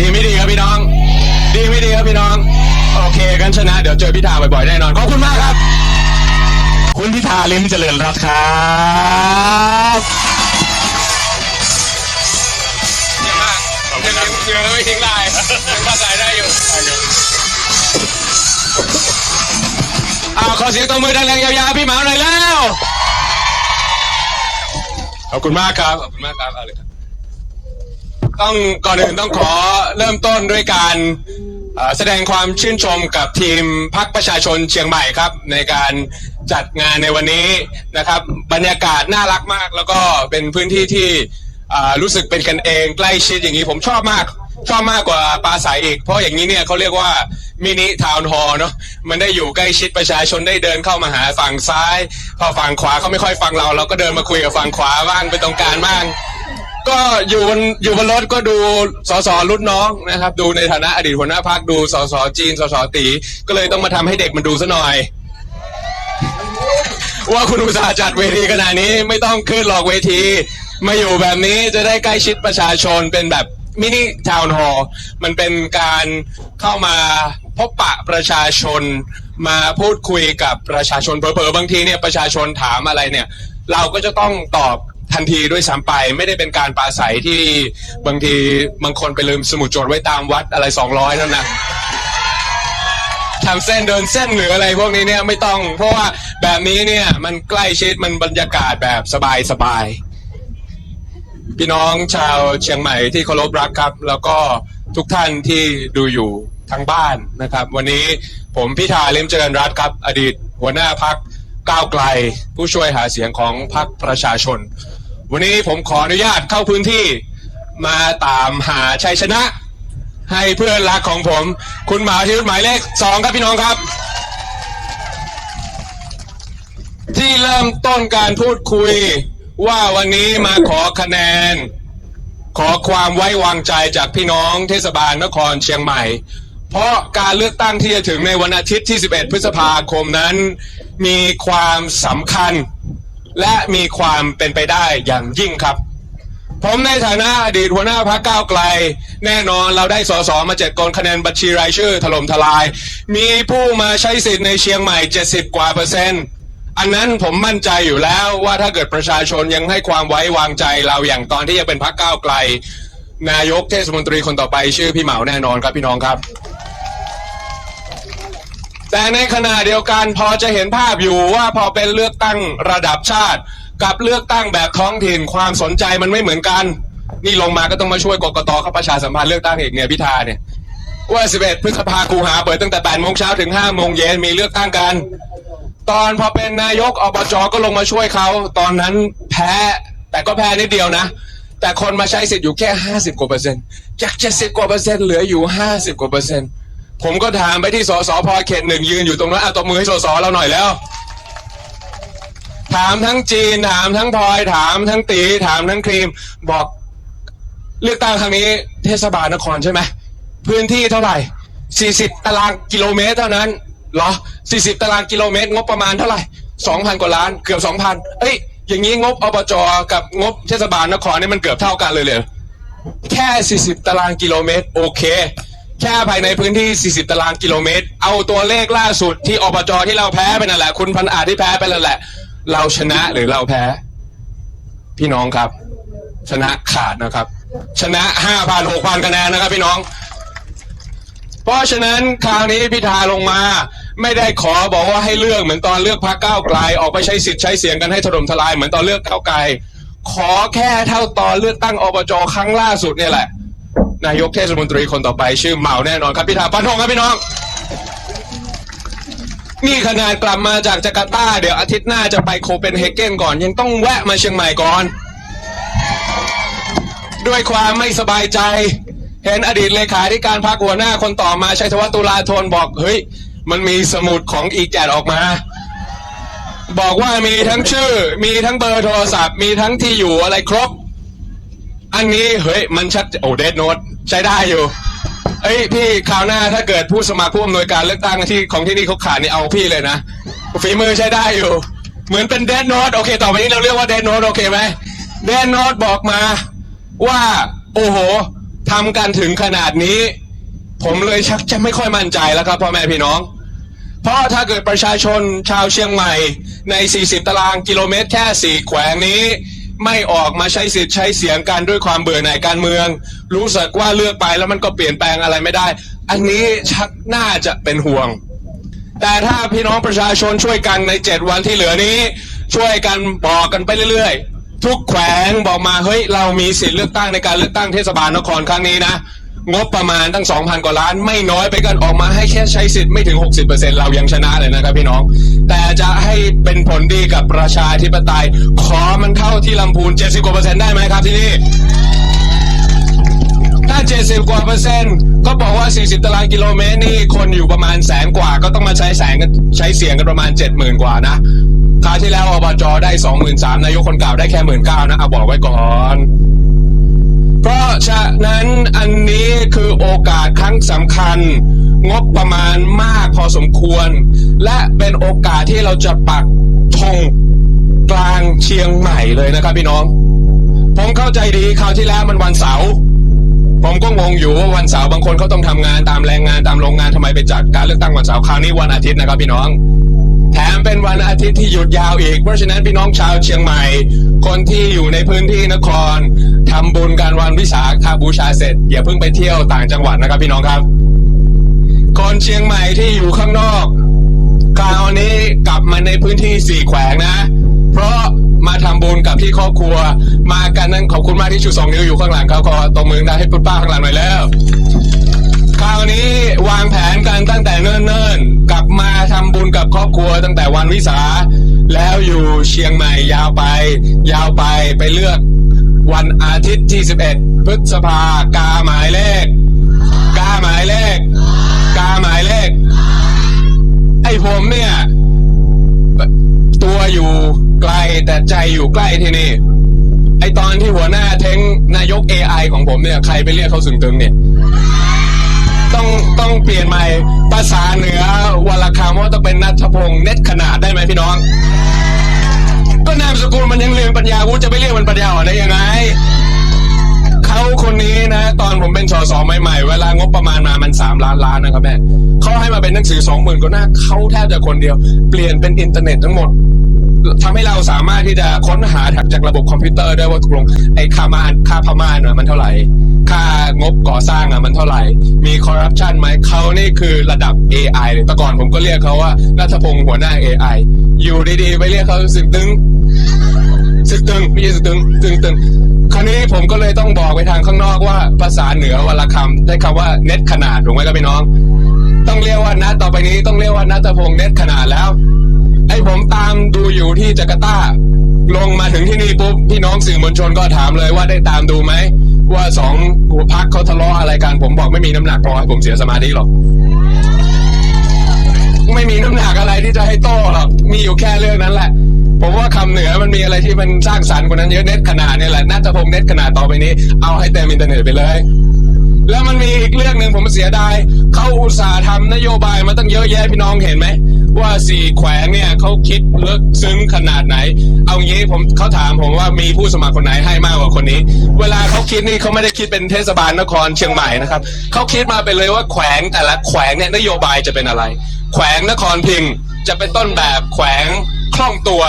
ดีไม่ดีครับพี่น้อง ดีไม่ดีครับพี่น้อง โอเคกันชนะ เดี๋ยวเจอพิธาบ่อยๆแน่นอน ขอบคุณมากครับ คุณพิธาลิ้มเจริญรัตน์ครับเยี่ยมมากยังเชื่อแล้วไม่ทิ้งลายยังภาษาได้อยู่อ้าวขอเสียงตบมือดังๆยาวๆพี่หมาหน่อยแล้ว ขอบคุณมากครับ ขอบคุณมากครับเอาเลยครับ ต้องก่อนอื่นต้องขอเริ่มต้นด้วยการแสดงความชื่นชมกับทีมพักประชาชนเชียงใหม่ครับ ในการจัดงานในวันนี้นะครับ บรรยากาศน่ารักมาก แล้วก็เป็นพื้นที่ที่รู้สึกเป็นกันเองใกล้ชิดอย่างนี้ผมชอบมาก ชอบมากกว่าปลาใสอีกเพราะอย่างนี้เนี่ยเขาเรียกว่ามินิทาวน์ฮอล์เนาะมันได้อยู่ใกล้ชิดประชาชนได้เดินเข้ามาหาฝั่งซ้าย พอฝั่งขวาเขาไม่ค่อยฟังเรา เราก็เดินมาคุยกับฝั่งขวาบ้างเป็นตรงกลางบ้าง ก็อยู่บนอยู่บนรถก็ดูสสรุ่นน้องนะครับ ดูในฐานะอดีตหัวหน้าพักดูสสจีนสสตีก็เลยต้องมาทำให้เด็กมันดูซะหน่อย ว่าคุณอุตสาห์จัดเวทีขนาดนี้ไม่ต้องขึ้นหลอกเวที มาอยู่แบบนี้จะได้ใกล้ชิดประชาชนเป็นแบบมินิทาวน์ฮอลล์มันเป็นการเข้ามาพบปะประชาชนมาพูดคุยกับประชาชนเผลอๆบางทีเนี่ยประชาชนถามอะไรเนี่ย เราก็จะต้องตอบ ทันทีด้วยซ้ำไปไม่ได้เป็นการปราศัยที่บางทีบางคนไปลืมสมุดจดไว้ตามวัดอะไรสองร้อยนั่นนะทำเส้นเดินเส้นหรืออะไรพวกนี้เนี่ยไม่ต้อง เพราะว่าแบบนี้เนี่ยมันใกล้ชิดมันบรรยากาศแบบสบายสบายๆพี่น้องชาวเชียงใหม่ที่เคารพรักครับ แล้วก็ทุกท่านที่ดูอยู่ทางบ้านนะครับ วันนี้ผมพิธาเลิมเจริญรัตน์ครับ อดีตหัวหน้าพักก้าวไกล ผู้ช่วยหาเสียงของพักประชาชน วันนี้ผมขออนุญาตเข้าพื้นที่มาตามหาชัยชนะ ให้เพื่อนรักของผม คุณหมาที่หมายเลขสองครับพี่น้องครับ ที่เริ่มต้นการพูดคุยว่าวันนี้มาขอคะแนน ขอความไว้วางใจจากพี่น้องเทศบาลนครเชียงใหม่ เพราะการเลือกตั้งที่จะถึงในวันอาทิตย์ที่ 11 พฤษภาคมนั้น มีความสำคัญ และมีความเป็นไปได้อย่างยิ่งครับ ผมในฐานะอดีตหัวหน้าพรรคก้าวไกล แน่นอนเราได้สสมาเจ็ดคนคะแนนบัญชีรายชื่อถล่มทลาย มีผู้มาใช้สิทธิ์ในเชียงใหม่ 70 กว่าเปอร์เซ็นต์อันนั้นผมมั่นใจอยู่แล้วว่าถ้าเกิดประชาชนยังให้ความไว้วางใจเราอย่างตอนที่ยังเป็นพรรคก้าวไกล นายกเทศมนตรีคนต่อไปชื่อพี่เหมาแน่นอนครับพี่น้องครับ แต่ในขณะเดียวกันพอจะเห็นภาพอยู่ว่าพอเป็นเลือกตั้งระดับชาติ กับเลือกตั้งแบบท้องถิ่นความสนใจมันไม่เหมือนกัน นี่ลงมาก็ต้องมาช่วยกกตเขาประชาสัมพันธ์เลือกตั้งอีกเนี่ยพิธาเนี่ยว่า 11 พฤษภาคูหาเปิดตั้งแต่8โมงเช้าถึง5โมงเย็นมีเลือกตั้งกัน ตอนพอเป็นนายกอบจก็ลงมาช่วยเขาตอนนั้นแพ้แต่ก็แพ้นิดเดียวนะ แต่คนมาใช้สิทธิ์อยู่แค่ 50 กว่าเปอร์เซ็นต์จาก70กว่าเปอร์เซ็นต์เหลืออยู่ 50 กว่าเปอร์เซ็นต์ ผมก็ถามไปที่สสพเขตหนึ่งยืนอยู่ตรงนั้นอะตบมือให้สสเราหน่อยแล้ว ถามทั้งจีนถามทั้งพลอยถามทั้งตีถามทั้งครีม บอกเลือกตั้งครั้งนี้ เทศบาลนครใช่ไหมพื้นที่เท่าไหร่ 40 ตารางกิโลเมตรเท่านั้นเหรอ 40 ตารางกิโลเมตรงบประมาณเท่าไหร่ 2,000 กว่าล้านเกือบ 2,000 เอ้ยอย่างนี้งบอบจกับงบเทศบาลนครนี่มันเกือบเท่ากันเลยเลยแค่ 40 ตารางกิโลเมตร โอเค แค่ภายในพื้นที่ 40 ตารางกิโลเมตร เอาตัวเลขล่าสุดที่อบจที่เราแพ้ไปนั่นแหละ คุณพันอาจที่แพ้ไปนั่นแหละ เราชนะหรือเราแพ้ พี่น้องครับ ชนะขาดนะครับ ชนะ5,000 6,000คะแนนนะครับ พี่น้อง เพราะฉะนั้นคราวนี้พิธาลงมา ไม่ได้ขอบอกว่าให้เลือกเหมือนตอนเลือกพรรคก้าวไกลออกไปใช้สิทธิ์ใช้เสียงกันให้ถล่มทลายเหมือนตอนเลือกก้าวไกล ขอแค่เท่าตอนเลือกตั้งอบจครั้งล่าสุดเนี่ยแหละ นายกเทศมนตรีคนต่อไปชื่อเหมาแน่นอนครับพิธาปันธงครับพี่น้อง นี่ขนาดกลับมาจากจาการ์ตา เดี๋ยวอาทิตย์หน้าจะไปโคเปนเฮเกนก่อน ยังต้องแวะมาเชียงใหม่ก่อน ด้วยความไม่สบายใจ เห็นอดีตเลขาธิการพรรคหัวหน้าคนต่อมาชัยธวัฒน์ตุลาธนบอก เฮ้ย มันมีสมุดของอีแจดออกมาบอกว่ามีทั้งชื่อ มีทั้งเบอร์โทรศัพท์ มีทั้งที่อยู่อะไรครบ อันนี้เฮ้ย มันชัด โอ้เดดโนต ใช้ได้อยู่ เอ้ยพี่คราวหน้าถ้าเกิดผู้สมัครผู้อำนวยการเลือกตั้งที่ของที่นี่เขาขาดนี่เอาพี่เลยนะฝีมือใช้ได้อยู่ เหมือนเป็นเดดโนตโอเค ต่อไปนี้เราเรียกว่าเดดโนตโอเคไหมเดดโนตบอกมาว่าโอ้โหทำกันถึงขนาดนี้ ผมเลยชักจะไม่ค่อยมั่นใจแล้วครับพ่อแม่พี่น้อง เพราะถ้าเกิดประชาชนชาวเชียงใหม่ใน 40 ตารางกิโลเมตรแค่ 4 แขวงนี้ ไม่ออกมาใช้สิทธิ์ใช้เสียงกันด้วยความเบื่อหน่ายการเมือง รู้สึกว่าเลือกไปแล้วมันก็เปลี่ยนแปลงอะไรไม่ได้ อันนี้ชักน่าจะเป็นห่วง แต่ถ้าพี่น้องประชาชนช่วยกันในเจ็ดวันที่เหลือนี้ ช่วยกันบอกกันไปเรื่อยๆ ทุกแขวงบอกมาเฮ้ยเรามีสิทธิ์เลือกตั้งในการเลือกตั้งเทศบาลนครครั้งนี้นะ งบประมาณตั้ง 2,000 กว่าล้านไม่น้อยไปกันออกมาให้แค่ใช้สิทธิ์ไม่ถึง 60%เรายังชนะเลยนะครับพี่น้อง แต่จะให้เป็นผลดีกับประชาธิปไตย ขอมันเข้าที่ลำพูน 70 กว่าเปอร์เซ็นต์ได้ไหมครับที่นี่ถ้า 70 กว่าเปอร์เซ็นต์ก็บอกว่า 40 ตารางกิโลเมตรนี่คนอยู่ประมาณแสนกว่าก็ต้องมาใช้แสงกันใช้เสียงกันประมาณ 70,000 กว่านะคราวที่แล้วอบจได้ 23,000นายกคนเก่าได้แค่ 19,000นะเอาบอกไว้ก่อน เพราะฉะนั้นอันนี้คือโอกาสครั้งสำคัญ งบประมาณมากพอสมควร และเป็นโอกาสที่เราจะปักธงกลางเชียงใหม่เลยนะครับพี่น้อง ผมเข้าใจดีคราวที่แล้วมันวันเสาร์ผมก็งงอยู่ว่าวันเสาร์บางคนเขาต้องทำงานตามแรงงานตามโรงงานทำไมไปจัดการเลือกตั้งวันเสาร์คราวนี้วันอาทิตย์นะครับพี่น้อง เป็นวันอาทิตย์ที่หยุดยาวอีก เพราะฉะนั้นพี่น้องชาวเชียงใหม่ คนที่อยู่ในพื้นที่นครทำบุญการวันวิสาขบูชาเสร็จ อย่าเพิ่งไปเที่ยวต่างจังหวัดนะครับ พี่น้องครับ คนเชียงใหม่ที่อยู่ข้างนอกคราวนี้กลับมาในพื้นที่สี่แขวงนะ เพราะมาทำบุญกับที่ครอบครัว มากันนั้นขอบคุณมากที่ชูสองนิ้วอยู่ข้างหลังเขาขอตบมือได้ให้ปุ๊บป้าข้างหลังหน่อยแล้ว คราวนี้วางแผนกันตั้งแต่เนิ่นๆ กลับมาทำบุญกับครอบครัวตั้งแต่วันวิสา แล้วอยู่เชียงใหม่ยาวไป ยาวไปไปเลือก วันอาทิตย์ที่ 11 พฤษภากาหมายเลข กาหมายเลข กาหมายเลข ไอ้ผมเนี่ย ตัวอยู่ไกลแต่ใจอยู่ใกล้ที่นี่ไอตอนที่หัวหน้าเท้งนายก AI ของผมเนี่ย ใครไปเรียกเขาสึงตึงเนี่ย ต้องเปลี่ยนใหม่ ภาษาเหนือวลคำว่าต้องเป็นนัทพงษ์เน็ตขนาดได้ไหมพี่น้อง ก็นามสกุลมันยังเรียนปัญญาวุฒิจะไปเรียกมันปัญญาอ่อนได้ยังไงเขาคนนี้นะ ตอนผมเป็นสสใหม่ๆ เวลางบประมาณมามันสามล้านล้านนะครับแม่เขาให้มาเป็นหนังสือสองหมื่นกว่าหน้าเขาแทบจะคนเดียว เปลี่ยนเป็นอินเทอร์เน็ตทั้งหมด ทำให้เราสามารถที่จะค้นหาจากระบบคอมพิวเตอร์ได้ว่าตกลงไอ้ค่าม่านค่าพม่านมันเท่าไหร่ ค่างบก่อสร้างอะมันเท่าไหร่ มีคอร์รัปชันไหมเขานี่คือระดับ AI เลยแต่ก่อนผมก็เรียกเขาว่านัทพงศ์หัวหน้า AI อยู่ดีๆไปเรียกเขาสึกตึงสึกตึงไม่ใช่สึกตึงตึงตึงคราวนี้ผมก็เลยต้องบอกไปทางข้างนอกว่าภาษาเหนือวลคำได้คำว่าเน็ตขนาดถูกไหมครับพี่น้อง ต้องเรียกว่านัดต่อไปนี้ต้องเรียกว่านัทพงศ์เน็ตขนาดแล้ว ไอ้ผมตามดูอยู่ที่จาการ์ตา ลงมาถึงที่นี่ปุ๊บพี่น้องสื่อมวลชนก็ถามเลยว่าได้ตามดูไหม ว่าสองหัวพักเขาทะเลาะอะไรกัน ผมบอกไม่มีน้ำหนักพอให้ผมเสียสมาธิหรอก ไม่มีน้ำหนักอะไรที่จะให้โต้หรอกมีอยู่แค่เรื่องนั้นแหละผมว่าคำเหนือมันมีอะไรที่มันสร้างสรรค์กว่านั้นเยอะเน็ตขนาดนี่แหละน่าจะพงเน็ตขนาดต่อไปนี้ เอาให้เต็มอินเทอร์เน็ตไปเลย แล้วมันมีอีกเรื่องหนึ่งผมเสียดายเขาอุตส่าห์ทำนโยบายมาตั้งเยอะแยะพี่น้องเห็นไหม ว่าสี่แขวงเนี่ยเขาคิดลึกซึ้งขนาดไหน เอางี้ผมเขาถามผมว่ามีผู้สมัครคนไหนให้มากกว่าคนนี้ เวลาเขาคิดนี่เขาไม่ได้คิดเป็นเทศบาลนครเชียงใหม่นะครับเขาคิดมาไปเลยว่าแขวงแต่ละแขวงเนี่ยนโยบายจะเป็นอะไร แขวงนครพิงจะเป็นต้นแบบแขวงคล่องตัว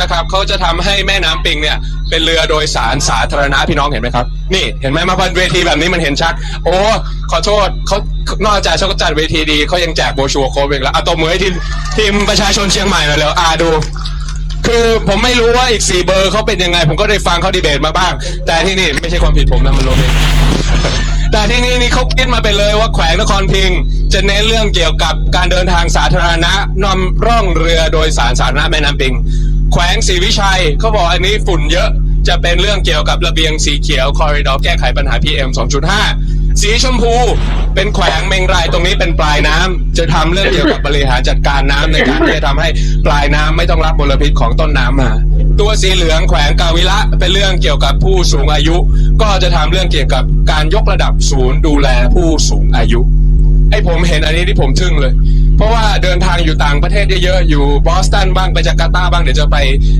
นะครับเขาจะทำให้แม่น้ำปิงเนี่ยเป็นเรือโดยสารสาธารณะพี่น้องเห็นไหมครับ นี่เห็นไหมมาบนเวทีแบบนี้มันเห็นชัด โอ้ขอโทษเขานอกจากเขาจัดเวทีดีเขายังแจกโบชัวโค้ดอีกแล้วเอาตัวมือให้ทีมทีมประชาชนเชียงใหม่หน่อยเร็วอาดูคือผมไม่รู้ว่าอีกสี่เบอร์เขาเป็นยังไง ผมก็ได้ฟังเขาดีเบตมาบ้าง แต่ที่นี่ไม่ใช่ความผิดผมนะมันโรเองแต่ที่นี่นี่เขาคิดมาไปเลยว่าแขวงนครพิง จะเน้นเรื่องเกี่ยวกับการเดินทางสาธารณะนำร่องเรือโดยสารสาธารณะแม่น้ำปิง แขวงศรีวิชัยเขาบอกอันนี้ฝุ่นเยอะจะเป็นเรื่องเกี่ยวกับระเบียงสีเขียวคอริดอร์แก้ไขปัญหา PM 2.5 สีชมพูเป็นแขวงเมงรายตรงนี้เป็นปลายน้ำจะทำเรื่องเกี่ยวกับบริหารจัดการน้ำในการที่จะทำให้ปลายน้ำไม่ต้องรับมลพิษของต้นน้ำมา ตัวสีเหลืองแขวงกาวิระเป็นเรื่องเกี่ยวกับผู้สูงอายุ ก็จะทำเรื่องเกี่ยวกับการยกระดับศูนย์ดูแลผู้สูงอายุไอ้ผมเห็นอันนี้ที่ผมทึ่งเลย เพราะว่าเดินทางอยู่ต่างประเทศเยอะๆอยู่บอสตันบ้างไปจาการ์ตาบ้างเดี๋ยวจะไป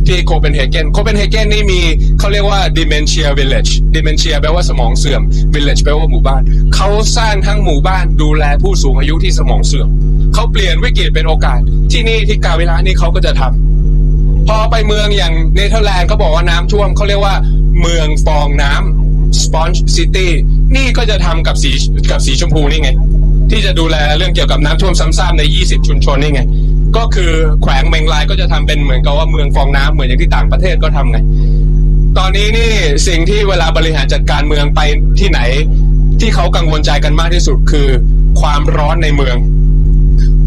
ที่โคเปนเฮเกนโคเปนเฮเกนนี่มีเขาเรียกว่า dementia village dementia แปลว่าสมองเสื่อม village แปลว่าหมู่บ้านเขาสร้างทั้งหมู่บ้านดูแลผู้สูงอายุที่สมองเสื่อมเขาเปลี่ยนวิกฤตเป็นโอกาส ที่นี่ที่กาเวลานี่เขาก็จะทำพอไปเมืองอย่างเนเธอร์แลนด์เขาบอกว่าน้ำท่วมเขาเรียกว่าเมืองฟองน้ำ Sponge City นี่ก็จะทำกับสีกับสีชมพูนี่ไง ที่จะดูแลเรื่องเกี่ยวกับน้ำท่วมซ้ำซากใน 20 ชุมชนนี่ไง ก็คือแขวงเมงรายก็จะทำเป็นเหมือนกับว่าเมืองฟองน้ำเหมือนอย่างที่ต่างประเทศก็ทำไง ตอนนี้นี่สิ่งที่เวลาบริหารจัดการเมืองไปที่ไหน ที่เขากังวลใจกันมากที่สุดคือความร้อนในเมือง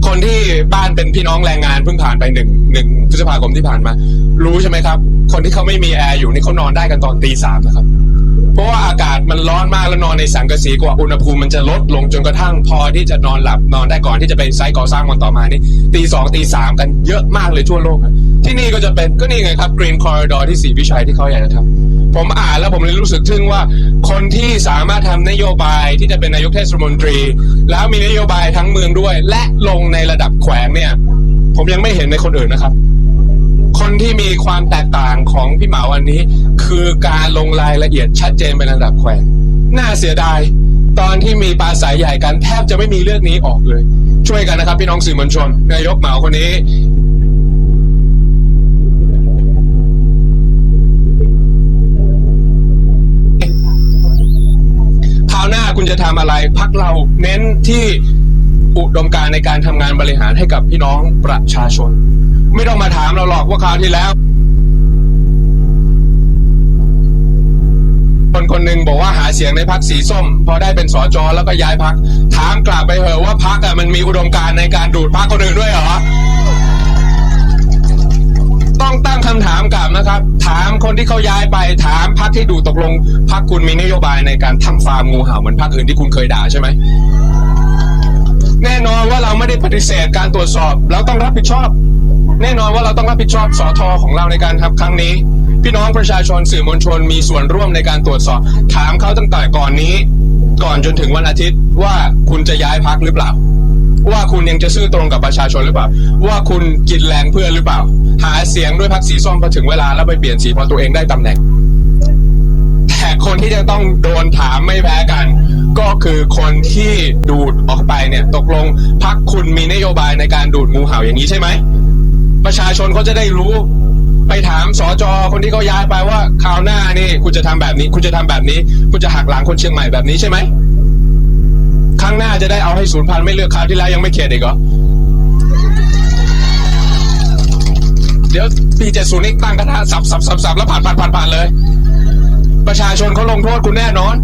คนที่บ้านเป็นพี่น้องแรงงานเพิ่งผ่านไปหนึ่งหนึ่งพฤษภาคมที่ผ่านมา รู้ใช่ไหมครับ คนที่เขาไม่มีแอร์อยู่นี่เขานอนได้กันตอนตีสามนะครับ ราะว่าอากาศมันร้อนมากแล้วนอนในสังกะสีกว่าอุณหภูมิมันจะลดลงจนกระทั่งพอที่จะนอนหลับนอนได้ก่อนที่จะไปไซต์ก่อสร้างวันต่อมานี่ตีสองตีสามกันเยอะมากเลยทั่วโลกอะที่นี่ก็จะเป็นก็นี่ไงครับ Green Corridor ที่สีพิชัยที่เขาอยากจะทำผมอ่านแล้วผมเลยรู้สึกทึ่งว่า คนที่สามารถทำนโยบายที่จะเป็นนายกเทศมนตรี แล้วมีนโยบายทั้งเมืองด้วย และลงในระดับแขวงเนี่ย ผมยังไม่เห็นในคนอื่นนะครับ นที่มีความแตกต่างของพี่เหมาอันนี้ คือการลงรายละเอียดชัดเจนเป็นระดับแขวงน่าเสียดาย ตอนที่มีปราศัยใหญ่กันแทบจะไม่มีเรื่องนี้ออกเลย ช่วยกันนะครับ พี่น้องสื่อมวลชนนายกเหมาคนนี้คราวหน้าคุณจะทำอะไรพักเราเน้นที่อุดมการในการทำงานบริหารให้กับพี่น้องประชาชน ไม่ต้องมาถามเราหรอกว่าคราวที่แล้ว คนคนหนึ่งบอกว่าหาเสียงในพักสีส้ม พอได้เป็นสอจอแล้วก็ย้ายพัก ถามกลับไปเหอะว่าพักอะมันมีอุดมการณ์ในการดูดพักคนอื่นด้วยเหรอต้องตั้งคำถามกลับนะครับ ถามคนที่เขาย้ายไป ถามพักที่ดูตกลงพักคุณมีนโยบายในการทำฟาร์มงูเห่าเหมือนพักอื่นที่คุณเคยด่าใช่ไหมแน่นอนว่าเราไม่ได้ปฏิเสธการตรวจสอบ เราต้องรับผิดชอบ แน่นอนว่าเราต้องรับผิดชอบสอทอของเราในการทำครั้งนี้ พี่น้องประชาชนสื่อมวลชนมีส่วนร่วมในการตรวจสอบ ถามเขาตั้งแต่ก่อนนี้ ก่อนจนถึงวันอาทิตย์ว่าคุณจะย้ายพักหรือเปล่า ว่าคุณยังจะซื่อตรงกับประชาชนหรือเปล่า ว่าคุณกินแรงเพื่อนหรือเปล่า หาเสียงด้วยพักสีส้มพอถึงเวลาแล้วไปเปลี่ยนสีพอตัวเองได้ตำแหน่งแต่คนที่จะต้องโดนถามไม่แพ้กัน ก็คือคนที่ดูดออกไปเนี่ย ตกลงพักคุณมีนโยบายในการดูดงูเห่าอย่างนี้ใช่ไหม ประชาชนเขาจะได้รู้ ไปถามสอจอคนที่เขาย้ายไปว่าคราวหน้านี่คุณจะทำแบบนี้ คุณจะทำแบบนี้ คุณจะหักหลังคนเชียงใหม่แบบนี้ใช่ไหมครั้งหน้าจะได้เอาให้ศูนย์พันไม่เลือกคราวที่แล้วยังไม่เข็ดอีกเหรอเดี๋ยวปีเจ็ดศูนย์นี่ตั้งกระทะสับสับสับสับแล้วผ่านผ่านผ่านผ่านเลย ประชาชนเขาลงโทษคุณแน่นอน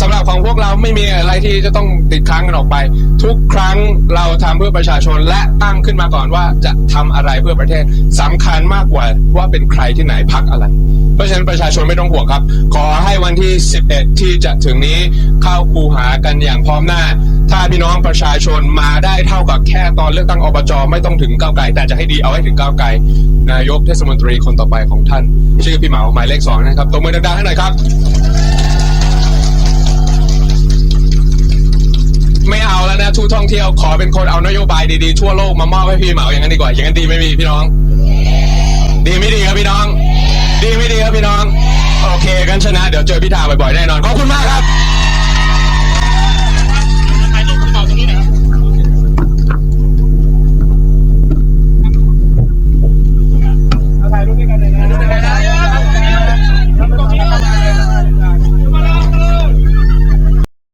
สำหรับของพวกเราไม่มีอะไรที่จะต้องติดค้างกันออกไป ทุกครั้งเราทำเพื่อประชาชนและตั้งขึ้นมาก่อนว่าจะทำอะไรเพื่อประเทศสำคัญมากกว่าว่าเป็นใครที่ไหนพักอะไร เพราะฉะนั้นประชาชนไม่ต้องห่วงครับ ขอให้วันที่ 11 ที่จะถึงนี้เข้าคูหากันอย่างพร้อมหน้า ถ้าพี่น้องประชาชนมาได้เท่ากับแค่ตอนเลือกตั้งอบจไม่ต้องถึงก้าวไกล แต่จะให้ดีเอาให้ถึงก้าวไกลนายกเทศมนตรีคนต่อไปของท่าน ชื่อพี่เหมาหมายเลขสองนะครับตบมือดังๆให้หน่อยครับ ไม่เอาแล้วนะทูตท่องเที่ยวขอเป็นคนเอานโยบายดีๆทั่วโลกมามอบให้พี่เหมาอย่างนั้นดีกว่า อย่างนั้นดีไม่มีพี่น้อง ดีไม่ดีครับพี่น้อง ดีไม่ดีครับพี่น้อง โอเคกันชนะ เดี๋ยวเจอพี่ทาบ่อยๆแน่นอนขอบคุณมากครับ